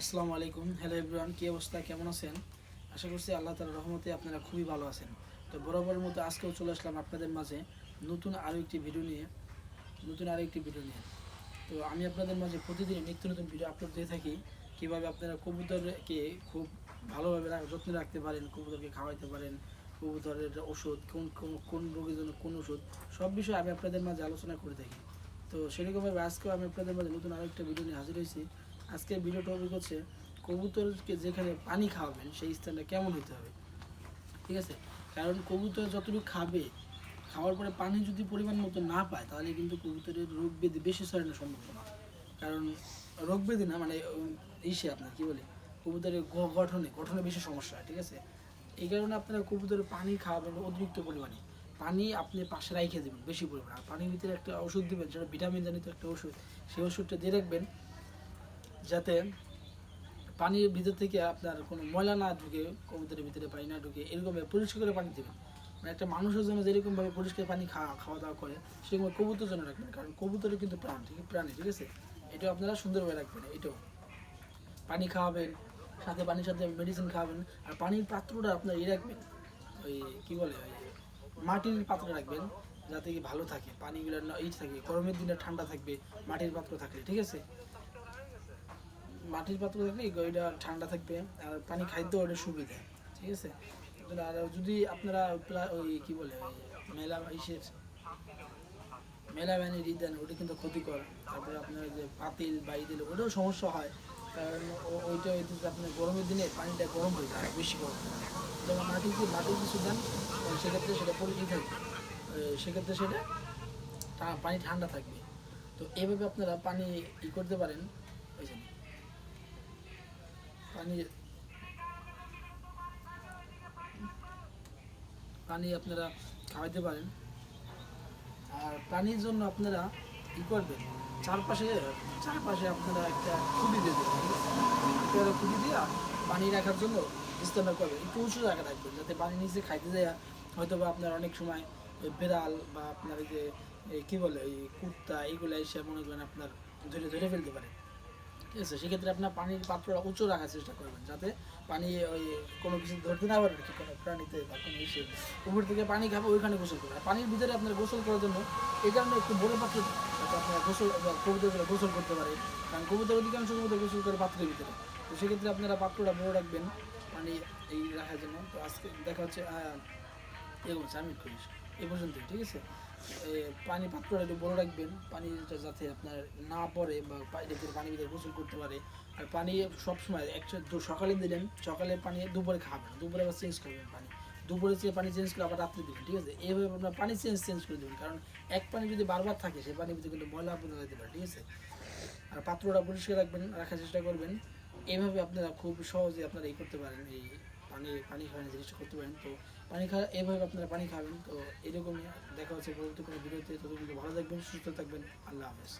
আসসালামু আলাইকুম। Hello everyone কী অবস্থা? কেমন আছেন? আশা করছি আল্লাহ তালার রহমতে আপনারা খুবই ভালো আছেন। তো বরাবরের মতো আজকেও চলে আসলাম আপনাদের মাঝে নতুন আরও একটি ভিডিও নিয়ে। নতুন আরও একটি ভিডিও নিয়ে। তো আমি আপনাদের মাঝে প্রতিদিন নিত্য নতুন ভিডিও আপলোড দিয়ে থাকি। কীভাবে আপনারা কবুতরকে খুব ভালোভাবে যত্নে রাখতে পারেন, কবুতরকে খাওয়াইতে পারেন, কবুতরের ওষুধ, কোন কোন কোন রোগের জন্য কোন ওষুধ, সব বিষয়ে আমি আপনাদের মাঝে আলোচনা করে থাকি। তো সেরকমভাবে আজকেও আমি আপনাদের মাঝে নতুন আরেকটা ভিডিও নিয়ে হাজির হয়েছি। আজকের ভিডিও টপিক হচ্ছে, কবুতরকে যেখানে পানি খাওয়াবেন, সেই স্থানটা কেমন হতে হবে? ঠিক আছে? কারণ কবুতর যতটুকু খাবে, খাওয়ার পরে পানি যদি পরিমাণ মতো না পায়, তাহলে কিন্তু কবুতরের রোগ ব্যাধি বেশি ছড়ানোর সম্ভাবনা। কারণ রোগ ব্যাধি না মানে ইসে আপনার, কি বলে? কবুতরের গঠনে গঠনে বেশি সমস্যা, ঠিক আছে? এই কারণে আপনারা কবুতরের পানি খাওয়াবেন অতিরিক্ত পরিমাণে। পানি আপনি পাশে রাইখে দেবেন বেশি পরিমাণে। আর পানির ভিতরে একটা ওষুধ দেবেন, যেটা ভিটামিন জানিত একটা ওষুধ সেই ওষুধটা দিয়ে রাখবেন। যাতে পানির ভিতর থেকে আপনার কোনো ময়লা না ঢুকে, কবুতরের ভিতরে পানি না ঢুকে, এরকম পরিষ্কার করে পানি দেবেন। মানে একটা মানুষের জন্য যেরকমভাবে পরিষ্কার পানি খাওয়া খাওয়া দাওয়া করে, সেরকম কবুতর জন্য রাখবেন। কারণ কবুতরের কিন্তু প্রাণ ঠিক প্রাণী, ঠিক আছে? এটাও আপনারা সুন্দরভাবে রাখবেন, এটাও। পানি খাওয়াবেন, সাথে পানির সাথে মেডিসিন খাওয়াবেন, আর পানির পাত্রটা আপনার ই রাখবেন, ওই কী বলে, ওই মাটির পাত্র রাখবেন, যাতে কি ভালো থাকে পানিগুলো না এই থাকে, গরমের দিনে ঠান্ডা থাকবে, মাটির পাত্র থাকলে, ঠিক আছে? মাটির পাত্র থাকলে ওইটা ঠান্ডা থাকবে, আর পানি খাইতে ওটা সুবিধা, ঠিক আছে? আর যদি আপনারা ওই কি বলে মেলা ইসের, মেলা ব্যানের ই দেন, ওটা কিন্তু ক্ষতিকর। তারপরে আপনার যে পাতিল বা ই দিলে ওটাও সমস্যা হয়। কারণ ওইটা ওই আপনার গরমের দিনে পানিটা গরম হয়ে যায়, বেশি গরম যেমন মাটির কি মাটির কিছু দেন সেক্ষেত্রে সেটা পরিচিত থাকবে। সেক্ষেত্রে সেটা পানি ঠান্ডা থাকবে। তো এইভাবে আপনারা পানি ই করতে পারেন। ওই যে পানি পানি আপনারা খাওয়াইতে পারেন। আর পানির জন্য আপনারা কি করবেন? চারপাশে চারপাশে আপনারা একটা খুঁটি দিয়ে দেবেন। আছে? খুঁটি দিয়ে পানি রাখার জন্য স্থানটা করবেন। একটু উঁচু জায়গা রাখবেন যাতে পানি নিচে খাইতে যায়। হয়তো বা আপনার অনেক সময় ওই বেড়াল বা আপনার যে কী বলে ওই কুর্তা এগুলো এসে মনে করেন আপনার ধরে ধরে ফেলতে পারে। ঠিক আছে সেক্ষেত্রে আপনার পানির পাত্রটা উঁচু রাখার চেষ্টা করবেন যাতে পানি ওই কোনো কিছু ধরতে না পারে কি কোনো প্রাণীতে বা কোনো ইসে। উপর থেকে পানি খাবে ওইখানে গোসল করবে। আর পানির ভিতরে আপনার গোসল করার জন্য এই কারণে একটু বড় পাত্র যাতে আপনার গোসল বা কবুতরগুলো গোসল করতে পারে। কারণ কবুতর অধিকাংশ কবুতর গোসল করে পাত্রের ভিতরে। তো সেক্ষেত্রে আপনারা পাত্রটা বড় রাখবেন পানি এই রাখার জন্য। তো আজকে দেখা হচ্ছে এরকম সাবমিট করিস এই পর্যন্তই ঠিক আছে? এ, পানি পাত্রটা একটু বড় রাখবেন। পানিটা যাতে আপনার না পড়ে বা ভিতরে পানির ভিতরে গোসল করতে পারে। আর পানি সবসময় একটা সকালে দিলেন, সকালে পানি দুপুরে খাবেন। দুপুরে আবার চেঞ্জ করবেন পানি। দুপুরে চেয়ে পানি চেঞ্জ করে আবার রাত্রে দিবেন ঠিক আছে? এইভাবে আপনার পানি চেঞ্জ চেঞ্জ করে দেবেন। কারণ এক পানি যদি বারবার থাকে, সেই পানির ভিতরে কিন্তু ময়লা আবদ্ধ যেতে পারে ঠিক আছে? আর পাত্রটা পরিষ্কার রাখবেন, রাখার চেষ্টা করবেন। এইভাবে আপনারা খুব সহজে আপনারা এই করতে পারেন, এই পানি পানি খাওয়ানোর জিনিসটা করতে পারেন। তো পানি খাওয়া, এভাবে আপনারা পানি খাবেন। তো এরকমই দেখা হচ্ছে পরবর্তী কোনো ভিডিওতে। ততক্ষণ ভালো থাকবেন, সুস্থ থাকবেন। আল্লাহ হাফেজ।